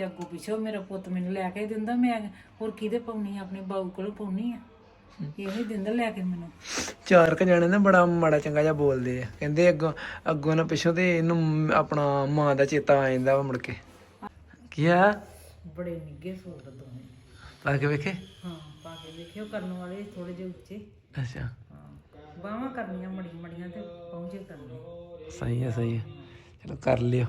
ਤੇ ਅੱਗੋਂ ਪਿੱਛੋਂ ਮੇਰਾ ਪੁੱਤ ਮੈਨੂੰ ਲੈ ਕੇ ਦਿੰਦਾ ਮੈਂ ਹੋਰ ਕਿਹਦੇ ਪਾਉਣੀ ਆ? ਆਪਣੇ ਬਾਊ ਕੋਲ ਪਾਉਣੀ ਆ। ਇਹੋ ਹੀ ਦਿੰਦਾ ਲੈ ਕੇ ਮੈਨੂੰ। ਚਾਰ ਕ ਜਾਣੇ ਨਾ ਬੜਾ ਮਾੜਾ ਚੰਗਾ ਜਿਹਾ ਬੋਲਦੇ ਆ। ਕਹਿੰਦੇ ਅੱਗੋਂ ਅੱਗੋਂ ਨਾ ਪਿੱਛੋਂ ਤੇ ਇਹਨੂੰ ਆਪਣਾ ਮਾਂ ਦਾ ਚੇਤਾ ਆ ਜਾਂਦਾ ਵਾ ਮੁੜ ਕੇ। ਕੀ ਆ? ਬੜੇ ਨਿੱਗੇ ਸੂਟ ਦੋਵੇਂ। ਪਾ ਕੇ ਵੇਖੇ? ਹਾਂ ਪਾ ਕੇ ਵੇਖਿਓ ਕਰਨ ਵਾਲੇ ਥੋੜੇ ਜਿਹੇ ਉੱਚੇ। ਅੱਛਾ। ਬਾਹਾਂ ਕਰਨੀਆਂ ਮੜੀਆਂ ਮੜੀਆਂ ਤੇ ਪਹੁੰਚੇ ਕਰਨੇ। ਸਹੀ ਹੈ ਸਹੀ ਹੈ ਚਲੋ ਕਰ ਲਿਓ।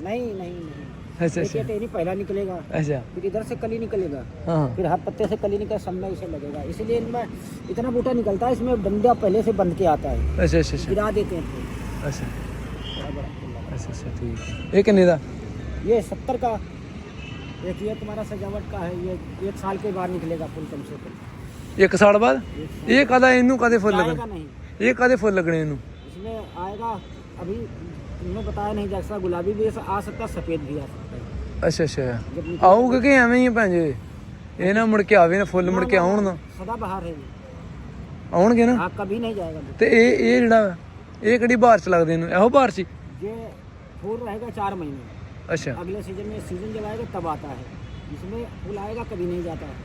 नहीं नहीं नहीं ਅੱਛਾ देखिए ਅੱਛਾ तो नहीं पहला निकलेगा ਅੱਛਾ फिर इधर से कली निकलेगा ਹਾਂ फिर हर पत्ते से कली निकल सब में इसे लगेगा इसलिए इनमें इतना बूटा निकलता है इसमें डंडा पहले से बंध के आता है ਅੱਛਾ ਅੱਛਾ ਅੱਛਾ गिरा देते हैं फिर ਅੱਛਾ बड़ा बड़ा फूल लगा। ਅੱਛਾ ਅੱਛਾ ਠੀਕ ਹੈ ਇਹ ਕਿੰਨੇ ਦਾ ये सत्तर का एक ये तुम्हारा सजावट का है ये एक साल के बाद निकलेगा फूल कम से कम ਇੱਕ ਸਾਲ ਬਾਅਦ ਇਹ ਕਦਾ ਇਹਨੂੰ ਕਦੇ ਫੁੱਲ आएगा ਲੱਗਣੇ नहीं ਇਹ ਕਦੇ ਫੁੱਲ ਲੱਗਣੇ ਇਹਨੂੰ इसमें आएगा अभी तुमने बताया नहीं जैसा गुलाबी भी आ सकता है सफेद भी आ सकता है ਅੱਛਾ ਅੱਛਾ जब निकल- ਆਊਗਾ ਕਿ ਐਵੇਂ ਹੀ ਆ ਭੈਣ ਜੀ ਇਹ ਨਾ ਮੁੜ ਕੇ ਆਵੇ ਨਾ ਫੁੱਲ ਮੁੜ ਕੇ ਆਉਣ ਨਾ सदा बहार है ये ਆਉਣਗੇ ਨਾ आग कभी नहीं जाएगा ये। ਤੇ ਇਹ ਇਹ ਜਿਹੜਾ ਵਾ, ਇਹ ਕਿਹੜੀ ਬਾਹਰ ਚ ਲੱਗਦੇ ਇਹਨੂੰ ਇਹੋ ਬਾਹਰ ਚ ਹੀ? ये फूल रहेगा चार महीने ਅੱਛਾ अगले सीजन में सीजन जब आएगा तब आता है इसमें फूल आएगा कभी नहीं जाता है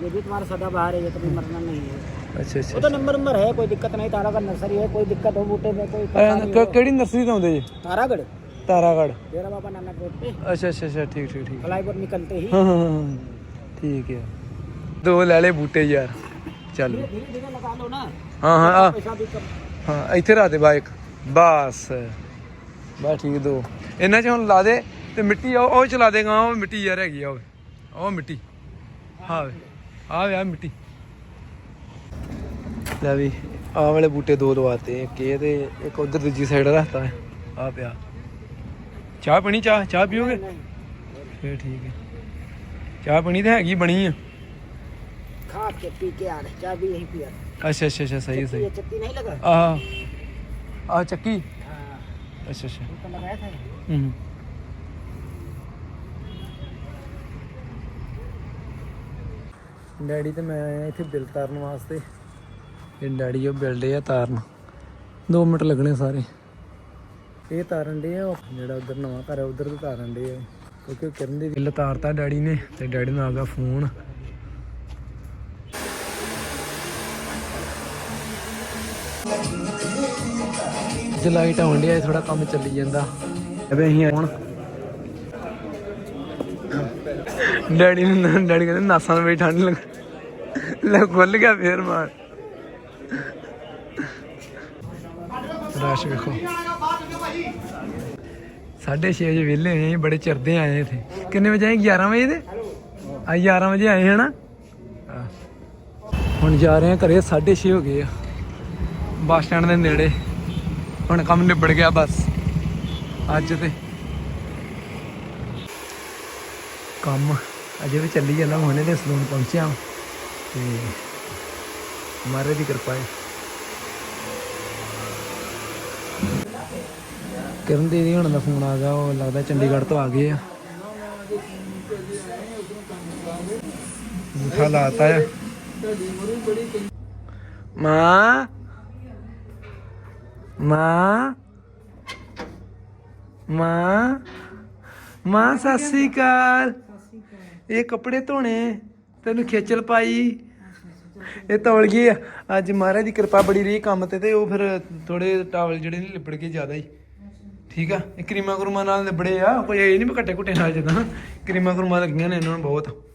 ये भी तुम्हारा सदा बहार है ये कभी मरना नहीं है ਅੱਛਾ ਅੱਛਾ वो तो नंबर नंबर है कोई दिक्कत नहीं तारागढ़ नर्सरी है कोई दिक्कत हो बूटे में कोई ਐਂ पता नहीं ਕ- हो। ਕਿਹੜੀ ਨਰਸਰੀ ਤੋਂ ਆਉਂਦੇ ਜੀ तारागढ़ ਤਾਰਾਗੜ डेरा बाबा नानक रोड पे ਅੱਛਾ ਅੱਛਾ ਅੱਛਾ ਠੀਕ ਠੀਕ ਠੀਕ फ्लाई पर निकलते ही ਹਾਂ ਹਾਂ ਹਾਂ, ਹਾਂ ਠੀਕ ਹੈ ਦੋ ਲੈ ਲੈ ਬੂਟੇ ਯਾਰ ਚੱਲ धीरे धीरे धीरे लगा लो ना ਹਾਂ ਹਾਂ ਆ पैसा भी कम ਹਾਂ ਇੱਥੇ ਰੱਖ ਦੇ ਬਾਈਕ ਬਸ ਬਸ ਠੀਕ ਦੋ ਇਹਨਾਂ ਚ ਹੁਣ ਲਾ ਦੇ ਤੇ ਮਿੱਟੀ ਉਹ ਉਹ ਚਲਾ ਦੇਗਾ ਉਹ ਮਿੱਟੀ ਯਾਰ ਹੈਗੀ ਆ ਉਹ ਉਹ ਮਿੱਟੀ ਹਾਂ ਵੇ ਆ ਵਿਆ ਮਿੱਟੀ। ਲੈ ਵੀ ਆਹ ਵਾਲੇ ਬੂਟੇ ਦੋ ਲਵਾਤੇ ਇੱਕ ਇਹ ਤੇ ਇੱਕ ਉਧਰ ਦੂਜੀ ਸਾਈਡ ਰੱਖਤਾ ਆ। ਪਿਆ ਚਾਹ ਪਣੀ ਚਾਹ ਚਾਹ ਪੀਓਗੇ? ਫੇਰ ਠੀਕ ਹੈ। ਚਾਹ ਪਣੀ ਤੇ ਹੈਗੀ ਬਣੀ ਆ। ਖਾ ਕੇ ਪੀ ਕੇ ਆ ਚਾਹ ਵੀ ਇਹੀ ਪੀਆ ਅੱਛਾ ਅੱਛਾ ਅੱਛਾ ਸਹੀ ਸਹੀ। ਚੱਕੀ ਨਹੀਂ ਲਗਾ? ਆਹ ਆ ਚੱਕੀ? ਅੱਛਾ ਅੱਛਾ। ਹੂੰ। ਡੈਡੀ ਤੇ ਮੈਂ ਆਇਆ ਇੱਥੇ ਬਿੱਲ ਤਾਰਨ ਵਾਸਤੇ। ਇਹ ਡੈਡੀ ਉਹ ਬਿੱਲ ਡੇ ਆ ਤਾਰਨ। 2 ਮਿੰਟ ਲੱਗਣੇ ਸਾਰੇ। ਇਹ ਤਾਰਨ ਦੇ ਆ ਉਹ ਜਿਹੜਾ ਉਧਰ ਨਵਾਂ ਘਰ ਹੈ ਉਧਰ ਤੋਂ ਤਾਰਨ ਦੇ ਆ ਕਿਉਂਕਿ ਉਹ ਕਿਰਨ ਦੇ ਬਿੱਲ ਤਾਰਤਾ ਡੈਡੀ ਨੇ ਤੇ ਡੈਡੀ ਨੂੰ ਆ ਗਿਆ ਫੋਨ। ਜੇ ਲਾਈਟ ਆਉਣ ਡਿਆ ਥੋੜਾ ਕੰਮ ਚੱਲੀ ਜਾਂਦਾ। ਅਬੇ ਅਸੀਂ ਹੁਣ ਡੈਡੀ ਨੂੰ ਡੈਡੀ ਕਹਿੰਦੇ ਨਾਸਾਂ ਨੂੰ ਵੀ ਠੰਡ ਲੱਗ ਲੈ ਖੁੱਲ ਗਿਆ ਫੇਰ ਮਾਰ। ਰਾਸ਼ ਵੇਖੋ। ਸਾਢੇ ਛੇ ਵਜੇ ਵਿਹਲੇ ਹੋਏ ਅਸੀਂ ਬੜੇ ਚਿਰਦੇ ਆਏ ਇੱਥੇ। ਕਿੰਨੇ ਵਜੇ ਆਏ? 11 ਵਜੇ ਦੇ? ਆ 11 ਵਜੇ ਆਏ ਹਨਾ। ਹੁਣ ਜਾ ਰਹੇ ਆ ਘਰੇ 6:30 ਹੋ ਗਏ ਆ। ਬੱਸ ਸਟੈਂਡ ਦੇ ਨੇੜੇ। ਹੁਣ ਕੰਮ ਨਿਬੜ ਗਿਆ ਬਸ। ਅੱਜ ਤੇ। ਕੰਮ ਅਜੇ ਵੀ ਚੱਲੀ ਜਾਂਦਾ, ਹੁਣੇ ਤੇ ਸਲੂਨ ਪਹੁੰਚਿਆ। ਤੇ ਮਾਰੇ ਦੀ ਕਿਰਪਾ ਹੈ। ਕਿਰਨ ਦੀਦੀ, ਹੁਣ ਦਾ ਫੋਨ ਆ ਗਿਆ, ਉਹ ਲੱਗਦਾ ਚੰਡੀਗੜ੍ਹ ਤੋਂ ਆ ਗਏ ਆ। ਮੁਠਾ ਲਾਤਾ ਹੈ। ਮਾਂ? ਮਾਂ? ਮਾਂ? ਮਾਂ, ਸਤਿ ਸ੍ਰੀ ਅਕਾਲ। ਇਹ ਕੱਪੜੇ ਧੋਣੇ ਤੈਨੂੰ ਖੇਚਲ ਪਾਈ। ਇਹ ਤੌਲ ਗਈ ਆ। ਅੱਜ ਮਹਾਰਾਜ ਦੀ ਕਿਰਪਾ ਬੜੀ ਰਹੀ ਕੰਮ ਤੇ ਤੇ ਉਹ ਫਿਰ ਥੋੜੇ ਟਾਵਲ ਜਿਹੜੇ ਨੇ ਲਿਬੜ ਗਏ ਜ਼ਿਆਦਾ ਹੀ। ਠੀਕ ਆ? ਇਹ ਕਰੀਮਾ ਕਰੂਮਾ ਨਾਲ ਲਿਬੜੇ ਆ। ਕੋਈ ਇਹ ਨਹੀਂ ਵੀ ਘੱਟੇ ਘੁੱਟੇ ਨਾਲ ਜਦਾਂ। ਕਰੀਮਾ ਕਰੂਮਾ ਲੱਗੀਆਂ ਨੇ ਇਹਨਾਂ ਨੂੰ ਬਹੁਤ।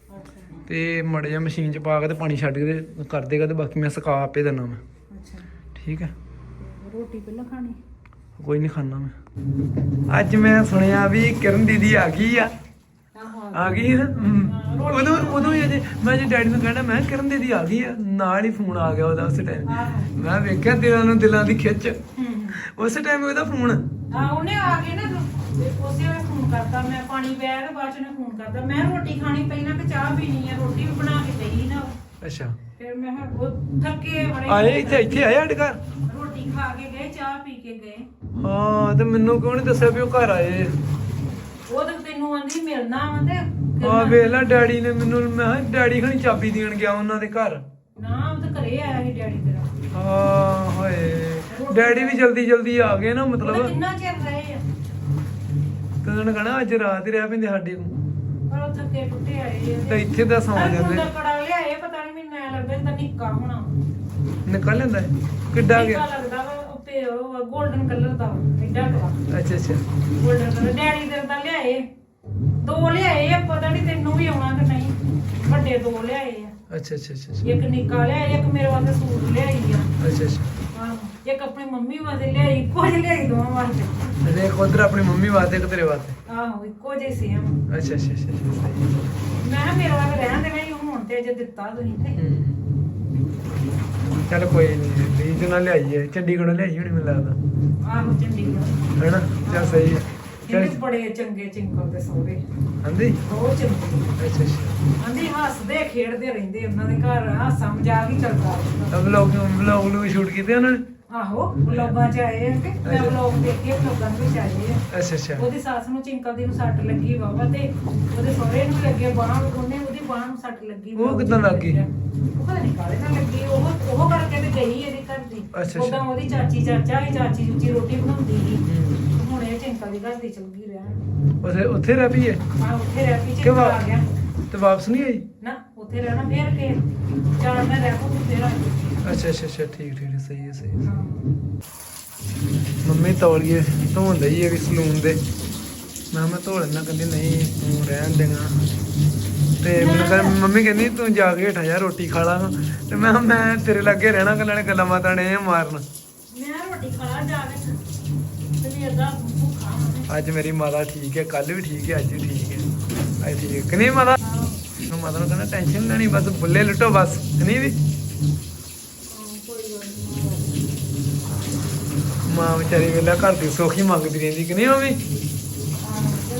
ਤੇ ਮੜ ਜਾ ਮਸ਼ੀਨ ਚ ਪਾ ਕੇ ਤੇ ਪਾਣੀ ਛੱਡ ਕੇ ਤੇ ਕਰ ਦੇਗਾ ਤੇ ਬਾਕੀ ਮੈਂ ਸੁਕਾ ਆਪੇ ਦੇਣਾ ਮੈਂ। ਅੱਛਾ। ਠੀਕ ਆ? ਰੋਟੀ ਪਹਿਲਾਂ ਖਾਣੀ? ਕੋਈ ਨਹੀਂ ਖਾਣਾ ਮੈਂ। ਅੱਜ ਮੈਂ ਸੁਣਿਆ ਵੀ ਕਿਰਨ ਦੀਦੀ ਆ ਗਈ ਆ। ਆ ਗਈ ਨਾ। ਉਦੋਂ ਉਦੋਂ ਹੀ ਅਜੇ ਮੈਂ ਜੇ ਡੈਡੀ ਨੂੰ ਕਹਿਣਾ ਮੈਂ ਕਿਰਨ ਦੀਦੀ ਆ ਗਈ ਆ। ਨਾਲ ਹੀ ਫੋਨ ਆ ਗਿਆ ਉਹਦਾ ਉਸ ਟਾਈਮ ਮੈਂ ਵੇਖਿਆ ਦਿਲਾਂ ਨੂੰ ਦਿਲਾਂ ਦੀ ਖਿੱਚ। ਉਸ ਟਾਈਮ ਉਹਦਾ ਫੋਨ। ਆ ਉਹਨੇ ਆ ਕੇ ਨਾ ਉਸੇ ਵੇਲੇ ਫੋਨ ਕਰਤਾ। ਮੈਂ ਪਾਣੀ ਪਿਆ ਬਾਅਦ ਚ ਨੇ ਫੋਨ ਕਰਤਾ। ਮੈਂ ਰੋਟੀ ਖਾਣੀ ਪਹਿਲਾਂ ਕਿ ਚਾਹ ਪੀਣੀ ਆ ਰੋਟੀ ਵੀ ਬਣਾ ਕੇ ਗਈ ਨਾ। ਅੱਛਾ। ਫਿਰ ਮੈਂ ਉਹ ਥੱਕੇ ਬੜੇ। ਆਏ ਇੱਥੇ ਇੱਥੇ ਆਏ ਸਾਡੇ ਘਰ? ਰੋਟੀ ਖਾ ਕੇ ਗਏ ਚਾਹ ਪੀ ਕੇ ਗਏ। ਹਾਂ ਤੇ ਮੈਨੂੰ ਕਿਉਂ ਨਹੀਂ ਦੱਸਿਆ ਵੀ ਉਹ ਘਰ ਆਏ? ਉਹ ਤਾਂ ਤੈਨੂੰ ਆਂਦੀ ਮਿਲਣਾ ਵਾ ਤੇ ਫਿਰ ਆ ਵੇਖ ਲੈ ਡੈਡੀ ਨੇ ਮੈਨੂੰ ਮੈਂ ਕਿਹਾ ਡੈਡੀ ਖਣੀ ਚਾਬੀ ਦੇਣ ਗਿਆ ਉਹਨਾਂ ਦੇ ਘਰ। ਨਾ ਉਹ ਤਾਂ ਘਰੇ ਆਇਆ ਸੀ ਡੈਡੀ ਤੇਰਾ। ਹਾਂ ਹਾਏ। ਡੈਡੀ ਵੀ ਜਲਦੀ ਜਲਦੀ ਆ ਗਏ ਨਾ ਉਹ ਮਤਲਬ ਕਿੰਨਾ ਚਿਰ ਰਹੇ ਆ? ਤੇ ਉਹਨਾਂ ਨੇ ਕਹਣਾ ਅੱਜ ਰਾਤ ਹੀ ਰਹਿ ਪੈਂਦੇ ਸਾਡੇ ਕੋਲ। ਪਰ ਉਹ ਥੱਕੇ ਟੁੱਟੇ ਆਏ ਆ। ਤੇ ਇੱਥੇ ਤਾਂ ਸੌਂ ਜਾਂਦੇ। ਦਾ ਕੜਾ ਲਿਆਏ ਪਤਾ ਨਹੀਂ ਮੈਨੂੰ ਐ ਲੱਗਦਾ ਤਾਂ ਨਿੱਕਾ ਹੋਣਾ। ਨਿਕਲ ਲੈਂਦਾ। ਕਿੱਡਾ ਨਿੱਕਾ ਗਿਆ ਲੱਗਦਾ ਵਾ ਉੱਤੇ ਉਹ 골ਡਨ ਕਲਰ ਦਾ ਵਾ, ਐਡਾ ਕੜਾ ਅੱਛਾ ਅੱਛਾ। ਦੇ ਲਿਆਏ। ਦੋ ਲਿਆਏ ਆ ਪਤਾ ਨਹੀਂ ਤੈਨੂੰ ਵੀ ਆਉਣਾ ਕਿ ਨਹੀਂ। ਵੱਡੇ ਦੋ ਲਿਆਏ ਆ। ਅੱਛਾ ਅੱਛਾ ਅੱਛਾ ਅੱਛਾ। ਇੱਕ ਨਿੱਕਾ ਲਿਆਏ ਇੱਕ ਮੇਰੇ ਵਾਸਤੇ ਸੂਟ ਲਿਆਈ ਆ। ਅੱਛਾ ਅੱਛਾ। ਆਹੋ, ਇੱਕ ਆਪਣੀ ਮੰਮੀ ਵਾਸਤੇ ਲਿਆਈ ਇੱਕੋ ਜਿਹੀ ਲਿਆਈ ਦੋਵਾਂ ਵਾਸਤੇ। ਤੇ ਇੱਕ ਉਧਰ ਆਪਣੀ ਮੰਮੀ ਵਾਸਤੇ ਇੱਕ ਤੇਰੇ ਵਾਸਤੇ। ਆਹੋ ਇੱਕੋ ਜਿਹੀ ਸੇਮ ਅੱਛਾ ਅੱਛਾ ਅੱਛਾ ਅੱਛਾ ਸਹੀ। ਮੈਂ ਕਿਹਾ ਮੇਰੇ ਵਾਸਤੇ ਰਹਿਣ ਦੇਣਾ ਹੀ ਹੁਣ ਤੇ ਜੇ ਦਿੱਤਾ ਤੁਸੀਂ ਤੇ। ਹੂੰ। ਚੱਲ ਕੋਈ ਨਹੀਂ ਲੀਜ ਨਾਲ ਲਿਆਈਏ। ਚੰਡੀਗੜ੍ਹੋਂ ਲਿਆਈ ਹੋਣੀ ਮੈਨੂੰ ਲੱਗਦਾ। ਆਹੋ ਚੰਡੀਗੜ੍ਹ। ਹੈਨਾ? ਚੱਲ ਸਹੀ ਹੈ ਬੜੇ ਚੰਗੇ ਚਿੰਕਲ ਦੇ ਸਹੁਰੇ। ਹਾਂਜੀ। ਬਹੁਤ ਚੰਗੇ। ਅੱਛਾ ਅੱਛਾ। ਆਂਦੀ ਹੱਸਦੇ ਖੇਡਦੇ ਰਹਿੰਦੇ ਉਹਨਾਂ ਦੇ ਘਰ ਹਾਸਾ ਮਜ਼ਾਕ ਹੀ ਚੱਲਦਾ। ਰਹਿੰਦਾ। ਤਾਂ ਵਲੌਗ ਵਲੌਗ ਨੂੰ ਸ਼ੂਟ ਕੀਤੇ ਉਹਨਾਂ ਨੇ? ਆਹੋ ਵਲੋਗਾਂ ਚ ਆਏ ਆ ਕਿ ਮੈਂ ਵਲੋਗ ਦੇਖੇ ਵਲੋਗਾਂ ਵਿੱਚ ਆਏ ਆ। ਅੱਛਾ ਅੱਛਾ। ਉਹਦੀ ਸੱਸ ਨੂੰ ਚਿੰਕਲ ਦੀ ਨੂੰ ਸੱਟ ਲੱਗੀ ਬਾਬਾ ਤੇ ਉਹਦੇ ਸਹੁਰੇ ਨੂੰ ਲੱਗੇ ਬਾਹ ਉਹਨੇ ਉਹਦੀ ਬਾਹ ਨੂੰ ਸੱਟ ਲੱਗੀ। ਉਹ ਕਿੱਦਾਂ ਲੱਗ ਗਈ? ਉਹ ਪਤਾ ਨਹੀਂ ਕਾਲੇ ਨਾਲ ਲੱਗੀ ਉਹ ਉਹ ਕਰਕੇ ਤੇ ਗਈ ਇਹਦੇ। ਅੱਛਾ। ਉਦਾਂ ਉਹਦੀ ਚਾਚੀ ਚਾਚਾ ਹੀ ਚਾਚੀ ਚੂਚੀ ਰੋਟੀ ਬਣਾਉਂਦੀ ਸੀ। ਹੂੰ। ਹੁਣ ਇਹ ਚਿੰਕਲ ਦੀ ਘਰ ਦੀ ਚਲ ਗਈ ਰਹਿਣ ਉੱਥੇ ਉੱਥੇ ਰਹਿ ਪਈ ਹੈ ਆ ਉੱਥੇ ਰਹਿ ਪਈ ਵਾ- ਆ ਗਿਆ। ਤੇ ਵਾਪਸ ਨਹੀਂ ਆਈ? ਨਾ ਉੱਥੇ ਰਹਿਣਾ ਫੇਰ ਕੇ ਚਾਰ ਮੈਂ ਰਹਿ ਪੂ ਫੇਰ ਆ। ਅੱਛਾ ਅੱਛਾ ਅੱਛਾ ਠੀਕ ਠੀਕ ਸਹੀ ਹੈ ਸਹੀ ਹੈ। ਹਾਂ। ਮੰਮੀ ਤੌਲੀਏ ਧੋਣ ਲਈ ਹੈ ਵੀ ਸਲੂਨ ਦੇ? ਮੈਂ ਕਿਹਾ ਮੈਂ ਧੋ ਲੈਣਾ ਕਹਿੰਦੀ ਨਹੀਂ ਤੂੰ ਰਹਿਣ ਦੇਗਾ ਤੇ ਮੈਨੂੰ ਕਹਿੰਦੀ ਮੰਮੀ ਕਹਿੰਦੀ ਤੂੰ ਜਾ ਕੇ ਹੇਠਾਂ ਜਾ ਰੋਟੀ ਖਾ ਲਾ ਤੇ ਮੈਂ ਕਿਹਾ ਮੈਂ ਤੇਰੇ ਲਾਗੇ ਰਹਿਣਾ ਗੱਲਾਂ ਨੇ ਗੱਲਾਂ ਮਾਤਾਂ ਨੇ ਮਾਰਨ। ਮੈਂ ਰੋਟੀ ਖਾ ਜਾ ਕੇ ਤੇ ਵੀ ਅੱਧਾ ਭੁੱਖਾ ਹਾਂ ਅੱਜ ਮੇਰੀ ਮਾਤਾ ਠੀਕ ਹੈ ਕੱਲ ਵੀ ਠੀਕ ਹੈ ਅੱਜ ਵੀ ਠੀਕ ਹੈ। ਅੱਜ ਠੀਕ ਹੈ ਕਿ ਨਹੀਂ ਮਾਤਾ? ਮੈਂ ਮਾਤਾ ਨੂੰ ਕਹਿੰਦਾ ਟੈਨਸ਼ਨ ਲੈਣੀ ਬਸ ਬੁੱਲੇ ਲੁੱਟੋ ਬਸ ਕਿ ਨਹੀਂ ਵੀ? ਮਾਂ ਵਿਚਾਰੀ ਵੇਲਾ ਘਰ ਦੀ ਸੋਖੀ ਮੰਗਦੀ ਰਹਿੰਦੀ ਕਿ ਨਹੀਂ ਉਹ ਵੀ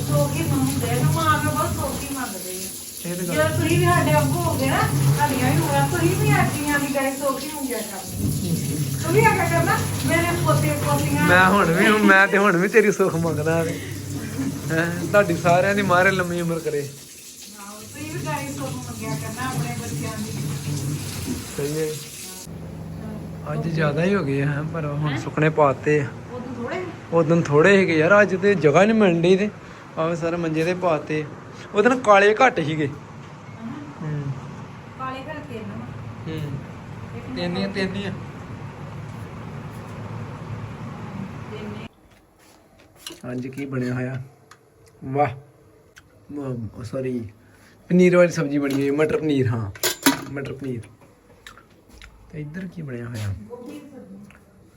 ਸੋਖੀ ਮੰਗਦੇ ਨਾ ਮਾਂ ਕੇ ਬਹੁਤ ਸੋਖੀ ਮੰਗਦੇ ਆ। ਇਹ ਤਾਂ ਗੱਲ ਜਦੋਂ ਤੁਸੀਂ ਵੀ ਸਾਡੇ ਅੱਗੋਂ ਹੋ ਗਏ ਨਾ ਤੁਹਾਡੀਆਂ ਵੀ ਹੋਇਆ ਤੁਸੀਂ ਵੀ ਆਟੀਆਂ ਦੀ ਗਾਈ ਸੋਖੀ ਮੰਗਿਆ ਕਰਨੀ ਤੂੰ ਵੀ ਆਗਾ ਕਰਨਾ ਮੇਰੇ ਪੋਤੇ ਪੋਤੀਆਂ। ਮੈਂ ਹੁਣ ਵੀ ਮੈਂ ਤੇ ਹੁਣ ਵੀ ਤੇਰੀ ਸੁੱਖ ਮੰਗਦਾ ਹੈ। ਤੁਹਾਡੀ ਸਾਰਿਆਂ ਦੀ ਮਾਰੇ ਲੰਮੀ ਉਮਰ ਕਰੇ। ਹਾਂ, ਤੁਸੀਂ ਵੀ ਗਾਈ ਸੋਖ ਮੰਗਿਆ ਕਰਨਾ ਆਪਣੇ ਬੱਚਿਆਂ ਦੀ। ਸਹੀ ਹੈ। ਅੱਜ ਜ਼ਿਆਦਾ ਹੀ ਹੋ ਗਏ ਹੈ ਪਰ ਹੁਣ ਸੁੱਕਣੇ ਪਾਤੇ ਆ। ਉਦੋਂ ਥੋੜੇ ਉਦੋਂ ਥੋੜੇ ਸੀਗੇ ਯਾਰ ਅੱਜ ਤੇ ਜਗ੍ਹਾ ਨਹੀਂ ਮਿਲਣ ਡਈ ਤੇ। ਆਵੇ ਸਾਰੇ ਮੰਜੇ ਤੇ ਪਾਤੇ। ਉਹਦੇ ਨਾਲ ਕਾਲੇ ਘੱਟ ਸੀਗੇ। ਹੂੰ। ਕਾਲੇ ਘਰ ਕੇ ਨਾ ਹੂੰ ਤੇਨੀਆਂ ਤੇਨੀਆਂ। ਅੱਜ ਕੀ ਬਣਿਆ ਹੋਇਆ? ਵਾਹ। ਸੌਰੀ ਪਨੀਰ ਵਾਲੀ ਸਬਜ਼ੀ ਬਣੀ ਹੋਈ ਹੈ, ਮਟਰ ਪਨੀਰ ਹਾਂ। ਮਟਰ ਪਨੀਰ। ਤੇ ਇੱਧਰ ਕੀ ਬਣਿਆ ਹੋਇਆ?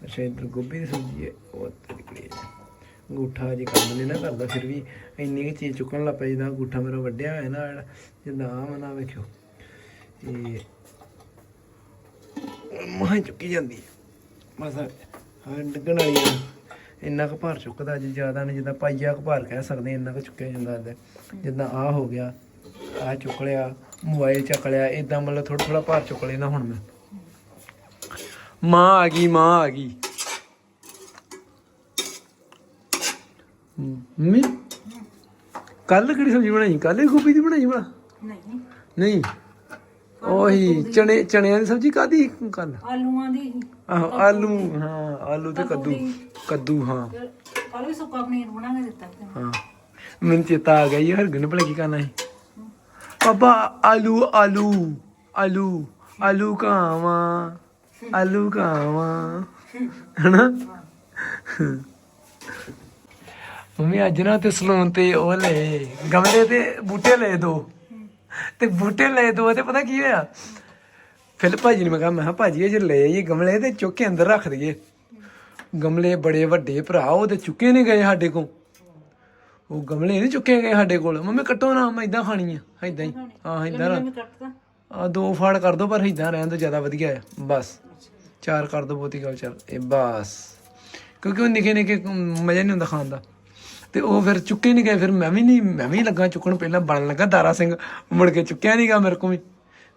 ਅੱਛਾ ਇੱਧਰ ਗੋਭੀ ਦੀ ਸਬਜ਼ੀ ਹੈ। ਉਹ ਤਕੜੀ ਅੰਗੂਠਾ ਜੀ ਕੰਮ ਨਹੀਂ ਨਾ ਕਰਦਾ, ਫਿਰ ਵੀ ਇੰਨੀ ਕੁ ਚੀਜ਼ ਚੁੱਕਣ ਲੱਗ ਪੈਂਦਾ ਅੰਗੂਠਾ ਮੇਰਾ ਵੱਡਿਆ ਹੋਇਆ ਨਾ, ਜਿਹੜਾ ਜਿੱਦਾਂ ਆਮ ਨਾ ਵੇਖਿਓ, ਤੇ ਮਾਂ ਚੁੱਕੀ ਜਾਂਦੀ ਹੈ ਬਸ ਹਾਂ ਡਿੱਗਣ ਵਾਲੀ ਆ ਇੰਨਾ ਕੁ ਭਾਰ ਚੁੱਕਦਾ ਜੇ ਜ਼ਿਆਦਾ ਨਹੀਂ ਜਿੱਦਾਂ ਪਾਈਆ ਕੁ ਭਾਰ ਕਹਿ ਸਕਦੇ ਇੰਨਾ ਕੁ ਚੁੱਕਿਆ ਜਾਂਦਾ ਹੁੰਦਾ ਜਿੱਦਾਂ ਆ ਹੋ ਗਿਆ ਆ ਚੁੱਕ ਲਿਆ, ਮੋਬਾਈਲ ਚੱਕ ਲਿਆ ਇਦਾਂ ਮਤਲਬ ਥੋੜਾ ਥੋੜਾ ਭਾਰ ਚੁੱਕ ਲੈਣਾ ਹੁਣ ਮੈਂ। ਮਾਂ ਆ ਗਈ, ਮਾਂ ਆ ਗਈ। ਮੰਮੀ ਕੱਲ ਕਿਹੜੀ ਸਬਜ਼ੀ ਬਣਾਈ? ਕੱਲ ਹੀ ਗੋਭੀ ਦੀ ਬਣਾਈ ਬਣਾ ਨਹੀਂ। ਨਹੀਂ। ਉਹੀ ਚਣੇ ਚਣਿਆਂ ਦੀ ਸਬਜ਼ੀ ਕਾਦੀ ਕੱਲ ਆਲੂਆਂ ਦੀ। ਆਹੋ ਆਲੂ ਹਾਂ ਆਲੂ ਤੇ ਕੱਦੂ ਕੱਦੂ। ਹਾਂ। ਕੱਲ ਵੀ ਸੁੱਕਾ ਪਨੀਰ ਬਣਾ ਕੇ ਦਿੱਤਾ ਹਾਂ। ਮੈਨੂੰ ਚੇਤਾ ਆ ਗਿਆ ਇਹ ਹਰਗਨ ਭਲੇ ਕੀ ਕਰਨਾ ਹੈ ਪਾਪਾ ਆਲੂ ਆਲੂ ਆਲੂ ਆਲੂ ਕਾਵਾ ਆਲੂ ਕਾਵਾ। ਹਨਾ? ਮੰਮੀ, ਅੱਜ ਨਾ ਤੇ ਸਲੂਨ ਤੇ ਉਹ ਲਏ ਗਮਲੇ ਤੇ ਬੂਟੇ ਲਏ ਦੋ। ਤੇ ਬੂਟੇ ਲਏ ਦੋ ਤੇ ਪਤਾ ਕੀ ਹੋਇਆ? ਫਿਰ ਭਾਜੀ ਨੂੰ ਮੈਂ ਕਿਹਾ ਮੈਂ ਕਿਹਾ, ਭਾਜੀ, ਇਹ ਜੇ ਲਏ ਇਹ ਗਮਲੇ ਤੇ, ਚੁੱਕ ਕੇ ਅੰਦਰ ਰੱਖ ਦਈਏ। ਗਮਲੇ ਬੜੇ ਵੱਡੇ ਭਰਾ, ਉਹ ਤੇ ਚੁੱਕੇ ਨਹੀਂ ਗਏ ਸਾਡੇ ਕੋਲ। ਉਹ ਗਮਲੇ ਨਹੀਂ ਚੁੱਕੇ ਗਏ ਸਾਡੇ ਕੋਲ। ਮੰਮੀ, ਕੱਟੋ ਨਾ, ਮੈਂ ਇਦਾਂ ਖਾਣੀ ਆ ਇਦਾਂ ਹੀ। ਹਾਂ ਇਦਾਂ ਮੈਂ ਕੱਟਦਾ ਆ ਦੋ ਫਾੜ ਕਰ ਦੋ, ਪਰ ਇਦਾਂ ਰਹਿਣ ਤੋਂ ਜ਼ਿਆਦਾ ਵਧੀਆ ਹੈ ਬਸ। ਚਾਰ ਕਰ ਦੋ ਬਹੁਤੀ ਗੱਲ, ਚੱਲ। ਇਹ ਬਸ। ਕਿਉਂਕਿ ਉਹ ਨਿੱਕੇ ਨਿੱਕੇ ਮਜ਼ਾ ਨਹੀਂ ਹੁੰਦਾ ਖਾਣ ਦਾ। ਤੇ ਉਹ ਫਿਰ ਚੁੱਕੇ ਨਹੀਂ ਗਏ ਫਿਰ ਮੈਂ ਵੀ ਨਹੀਂ ਮੈਂ ਵੀ ਲੱਗਾ ਚੁੱਕਣ ਪਹਿਲਾਂ ਬਣ ਲੱਗਾ ਦਾਰਾ ਸਿੰਘ ਮੁੜ ਕੇ ਚੁੱਕਿਆ ਨਹੀਂਗਾ ਮੇਰੇ ਕੋਲ ਵੀ।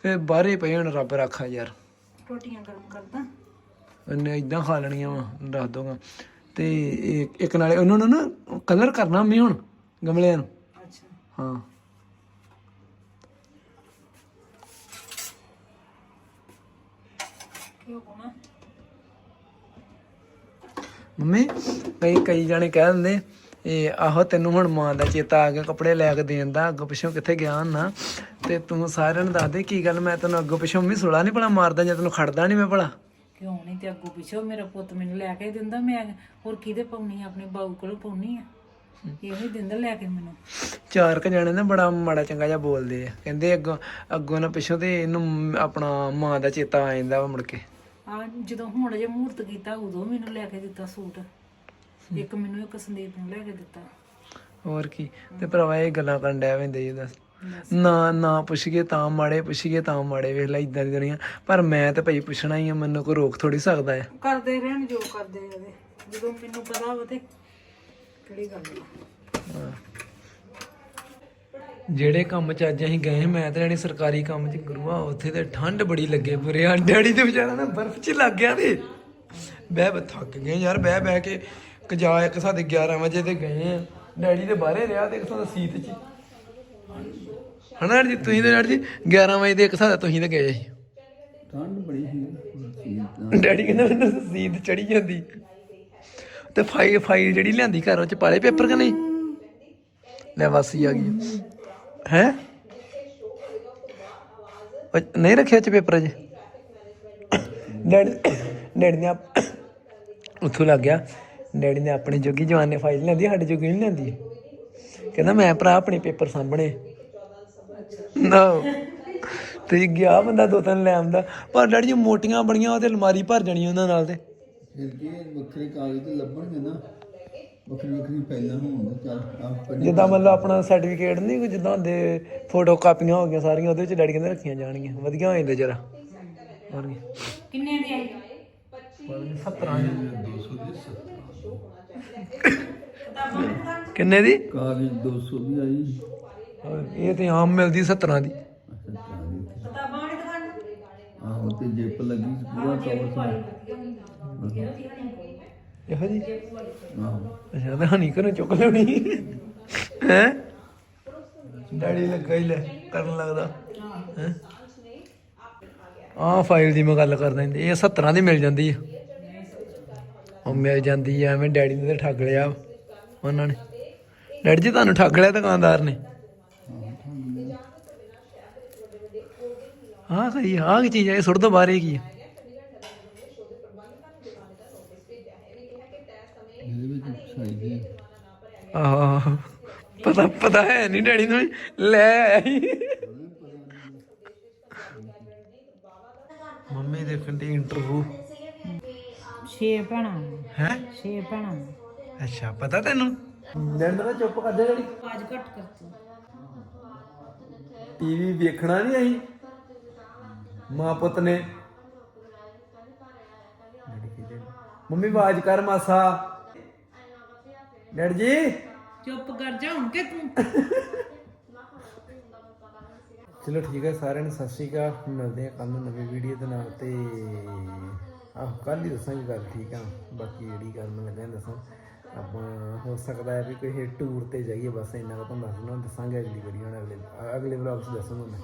ਫਿਰ ਬਾਹਰੇ ਪਏ ਹੁਣ ਰੱਬ ਰੱਖਾ ਯਾਰ। ਰੋਟੀਆਂ ਗਰਮ ਕਰਦਾ। ਉਹਨੇ ਇਦਾਂ ਖਾ ਲੈਣੀਆਂ ਵਾ ਦੱਸ ਦੋਗਾ ਤੇ ਇੱਕ- ਨਾਲੇ ਉਹਨਾਂ ਨੂੰ ਨਾ ਕਲਰ ਕਰਨਾ ਮੈਂ ਹੁਣ ਗਮਲਿਆਂ ਨੂੰ। ਅੱਛਾ। ਹਾਂ। ਮੰਮੀ ਕਈ ਕਈ ਜਾਣੇ ਕਹਿ ਦਿੰਦੇ ਇਹ ਆਹੋ ਤੈਨੂੰ ਹੁਣ ਮਾਂ ਦਾ ਚੇਤਾ ਆ ਗਿਆ ਕੱਪੜੇ ਲੈ ਕੇ ਦੇਣ ਦਾ ਅੱਗੋਂ ਪਿੱਛੋਂ ਕਿੱਥੇ ਗਿਆ ਨਾ ਤੇ ਤੂੰ ਸਾਰਿਆਂ ਨੂੰ ਦੱਸ ਦੇ ਕੀ ਗੱਲ ਮੈਂ ਤੈਨੂੰ ਅੱਗੋਂ ਪਿੱਛੋਂ ਵੀ ਸੁਲਾ ਨਹੀਂ ਭਲਾ ਮਾਰਦਾ ਜਾਂ ਤੈਨੂੰ ਖੜਦਾ ਨਹੀਂ ਮੈਂ ਭਲਾ? ਕਿਉਂ ਨਹੀਂ ਤੇ ਅੱਗੋਂ ਪਿੱਛੋਂ ਮੇਰਾ ਪੁੱਤ ਮੈਨੂੰ ਲੈ ਕੇ ਦਿੰਦਾ ਮੈਂ ਹੋਰ ਕਿਹਦੇ ਪਾਉਣੀ ਆ? ਆਪਣੇ ਬਾਊ ਕੋਲੋਂ ਪਾਉਣੀ ਆ? ਇਹੋ ਹੀ ਦਿੰਦਾ ਲੈ ਕੇ ਮੈਨੂੰ। ਚਾਰ ਕ ਜਾਣੇ ਨਾ ਬੜਾ ਮਾੜਾ ਚੰਗਾ ਜਿਹਾ ਬੋਲਦੇ ਆ। ਕਹਿੰਦੇ ਅੱਗੋਂ ਅੱਗੋਂ ਨਾ ਪਿੱਛੋਂ ਤੇ ਇਹਨੂੰ ਆਪਣਾ ਮਾਂ ਦਾ ਚੇਤਾ ਆ ਜਾਂਦਾ ਵਾ ਮੁੜ ਕੇ। ਆ ਜਦੋਂ ਹੁਣ ਜੇ ਮੂਰਤ ਕੀਤਾ ਉਦੋਂ ਮੈਨੂੰ ਲੈ ਕੇ ਦਿੱਤਾ ਸੂਟ। ਇੱਕ ਮੈਨੂੰ ਇੱਕ ਸੰਦੀਪ ਨੂੰ ਲੈ ਕੇ ਦਿੱਤਾ। ਹੋਰ ਕੀ? ਤੇ ਭਰਾਵਾ ਇਹ ਗੱਲਾਂ ਕਰਨ ਡਿਆ ਵੈਂਦੇ ਜੀ ਦੱਸ। ਨਾ ਨਾ ਪੁੱਛੀਏ ਤਾਂ ਮਾੜੇ ਪੁੱਛੀਏ ਤਾਂ ਮਾੜੇ। ਵੇਖ ਲੈ ਇਦਾਂ ਦੀ ਦੁਨੀਆ ਪਰ ਮੈਂ ਤੇ ਭਾਈ ਪੁੱਛਣਾ ਹੀ ਆ ਮੈਨੂੰ ਕੋਈ ਰੋਕ ਥੋੜੀ ਸਕਦਾ ਹੈ। ਕਰਦੇ ਰਹਿਣ ਜੋ ਕਰਦੇ ਰਹੇ ਜਦੋਂ ਮੈਨੂੰ ਪਤਾ ਹੋਵੇ ਤੇ ਕਿਹੜੀ ਗੱਲ ਜਿਹੜੇ ਕੰਮ ਚ ਅੱਜ ਅਸੀਂ ਗਏ ਮੈਂ ਤੇ ਜਾਣੀ ਸਰਕਾਰੀ ਕੰਮ ਚ ਗੁਰੂਆ ਉੱਥੇ ਤੇ ਠੰਡ ਬੜੀ ਲੱਗੇ ਬੁਰੇ ਆ ਡੈਡੀ ਤੇ ਵਿਚਾਰਾ ਨਾ ਬਰਫ਼ ਚ ਲੱਗ ਗਿਆ ਤੇ। ਬਹਿ ਬਹਿ ਥੱਕ ਗਏ ਯਾਰ ਬਹਿ ਬਹਿ ਕੇ ਕਜਾ ਇੱਕ ਸਾਡੇ 11 ਵਜੇ ਤੇ ਗਏ ਆ। ਡੈਡੀ ਤੇ ਬਾਹਰੇ ਰਿਹਾ ਤੇ ਇੱਕ ਸਾਡੇ ਸੀਤ ਚ। ਹਨਾ ਜੀ ਤੁਸੀਂ ਤੇ ਡੈਡੀ ਜੀ 11 ਵਜੇ ਦੇ ਇੱਕ ਸਾਡੇ ਤੁਸੀਂ ਤੇ ਗਏ ਸੀ। ਠੰਡ ਬੜੀ ਸੀ। ਡੈਡੀ ਕਹਿੰਦਾ ਮੈਨੂੰ ਸੀਤ ਚੜੀ ਜਾਂਦੀ। ਤੇ ਫਾਈਲ ਫਾਈਲ ਜਿਹੜੀ ਲਿਆਂਦੀ ਘਰ ਚ ਪਾਲੇ ਪੇਪਰ ਕਿ ਨਹੀਂ? ਲੈ ਵਾਸੀ ਆ ਗਈ। ਹੈ? ਨਹੀਂ ਰੱਖਿਆ ਚ ਪੇਪਰ ਅਜੇ? ਡੈਡੀ ਡੈਡੀ ਨੇ ਆਪ- ਉੱਥੋਂ ਲੱਗ ਗਿਆ। ਡੈਡੀ ਨੇ ਆਪਣੀ ਜੋਗੀ ਜਵਾਨ ਨੇ ਫਾਈਲ ਲਿਆਂਦੀ ਸਾਡੇ ਜੋਗੀ ਨਹੀਂ ਲਿਆਂਦੀ? ਕਹਿੰਦਾ ਮੈਂ ਭਰਾ ਆਪਣੇ ਪੇਪਰ ਸਾਂਭਣੇ। ਨਾ। ਤੇ ਗਿਆ ਬੰਦਾ ਦੋ ਤਿੰਨ ਲੈ ਆਉਂਦਾ। ਪਰ ਡੈਡੀ ਜੀ ਮੋਟੀਆਂ ਬੜੀਆਂ ਉਹ ਤੇ ਅਲਮਾਰੀ ਭਰ ਜਾਣੀ ਉਹਨਾਂ ਨਾਲ ਤੇ। ਫਿਰ ਕੀ ਵੱਖਰੇ ਕਾਗਜ਼ ਤੇ ਲੱਭਣਗੇ ਨਾ? ਵੱਖਰੀ ਵੱਖਰੀ ਪਹਿਲਾਂ ਹੋਣ ਚੱਲ ਆ ਪੜ੍ਹ ਜਿੱਦਾਂ ਮਤਲਬ ਆਪਣਾ ਸਰਟੀਫਿਕੇਟ ਨਹੀਂ ਕੋਈ ਜਿੱਦਾਂ ਹੁੰਦੇ ਫੋਟੋ ਕਾਪੀਆਂ ਹੋ ਗਈਆਂ ਸਾਰੀਆਂ ਉਹਦੇ ਵਿੱਚ ਡੈਡੀ ਕਹਿੰਦੇ ਰੱਖੀਆਂ ਜਾਣਗੀਆਂ। ਵਧੀਆ ਹੋ ਜਾਂਦੇ ਜਰਾ। ਹੋਰ ਕੀ। ਕਿੰਨੇ ਦੀ ਆਈ? 17 ਕਿੰਨੇ ਦੀ? ਕਾਗਜ਼ 200 ਦੀ ਆਈ। ਇਹ ਤੇ ਆਮ ਮਿਲਦੀ 17 ਦੀ। ਅੱਛਾ 40 ਦੀ। ਕਿਤਾਬਾਂ ਵਾਲੀ ਦੁਕਾਨ? ਆਹੋ ਤੇ ਜਿੱਪ ਲੱਗੀ ਸੀ ਪੂਰਾ ਕਵਰ ਇਹੋ ਜੀ ਆਹੋ। ਅੱਛਾ ਤਾਂ ਹਣੀ ਘਰੋਂ ਚੁੱਕ ਲਿਆਉਣੀ। ਹੈ? ਡੈਡੀ ਲੱਗਾ ਹੀ ਲੈ ਕਰਨ ਲੱਗਦਾ। ਹੈ? ਆਹ ਫਾਈਲ ਦੀ ਮੈਂ ਗੱਲ ਕਰਦਾ ਇਹ 17 ਦੀ ਮਿਲ ਜਾਂਦੀ ਆ। ਉਹ ਮਿਲ ਜਾਂਦੀ ਆ ਐਵੇਂ ਡੈਡੀ ਨੇ ਤੇ ਠੱਗ ਲਿਆ ਉਹਨਾਂ ਨੇ। ਡੈਡੀ ਜੀ ਤੁਹਾਨੂੰ ਠੱਗ ਲਿਆ ਦੁਕਾਨਦਾਰ ਨੇ? ਹਾਂ ਸਹੀ ਆਹ ਕੀ ਚੀਜ਼ ਹੈ ਇਹ ਸੁੱਟ ਦੋ ਬਾਹਰ ਇਹ ਕੀ ਹੈ ਇਹਦੇ ਵਿੱਚ ਸਾਈਜ਼ ਆਹ ਪਤਾ ਪਤਾ ਹੈ ਨਹੀਂ ਡੈਡੀ ਨੂੰ। ਲੈ ਸੀ ਮੰਮੀ ਦੇ ਦੀ ਇੰਟਰਵਿਊ ਛੇ ਭੈਣਾਂ ਹੈ? ਛੇ ਭੈਣਾਂ ਅੱਛਾ ਪਤਾ ਤੈਨੂੰ? ਡੈਡ ਦਾ ਚੁੱਪ ਕਰ ਜਾ ਜਿਹੜੀ। ਆਵਾਜ਼ ਘੱਟ ਕਰ ਤੂੰ। ਟੀਵੀ ਵੇਖਣਾ ਨਹੀਂ ਅਸੀਂ। ਮਾਂ ਪੁੱਤ ਨੇ। ਮੰਮੀ ਆਵਾਜ਼ ਕਰ ਮਾਸਾ। ਡੈਡ ਜੀ। ਚੁੱਪ ਕਰ ਜਾ ਹੁਣ ਕਿ ਤੂੰ? ਚਲੋ ਠੀਕ ਹੈ ਸਾਰਿਆਂ ਨੂੰ ਸਤਿ ਸ਼੍ਰੀ ਅਕਾਲ। ਮਿਲਦੇ ਹਾਂ ਕੱਲ ਨੂੰ ਨਵੀਂ ਵੀਡੀਓ ਦੇ ਨਾਲ ਤੇ ਆਹ ਕੱਲ ਹੀ ਦੱਸਾਂਗੇ ਗੱਲ, ਠੀਕ ਆ। ਬਾਕੀ ਜਿਹੜੀ ਗੱਲ ਮੈਂ ਲੱਗਿਆ ਦੱਸਾਂ, ਆਪਾਂ ਹੋ ਸਕਦਾ ਹੈ ਵੀ ਕੋਈ ਟੂਰ ਤੇ ਜਾਈਏ, ਬਸ ਇੰਨਾ ਕੁ ਤੁਹਾਨੂੰ ਦੱਸਣਾ ਦੱਸਾਂਗੇ ਅਗਲੀ ਵੀਡੀਓ ਨਾਲ ਅਗਲੇ ਅਗਲੇ ਵਲੌਗ 'ਚ ਦੱਸਾਂਗਾ ਮੈਂ।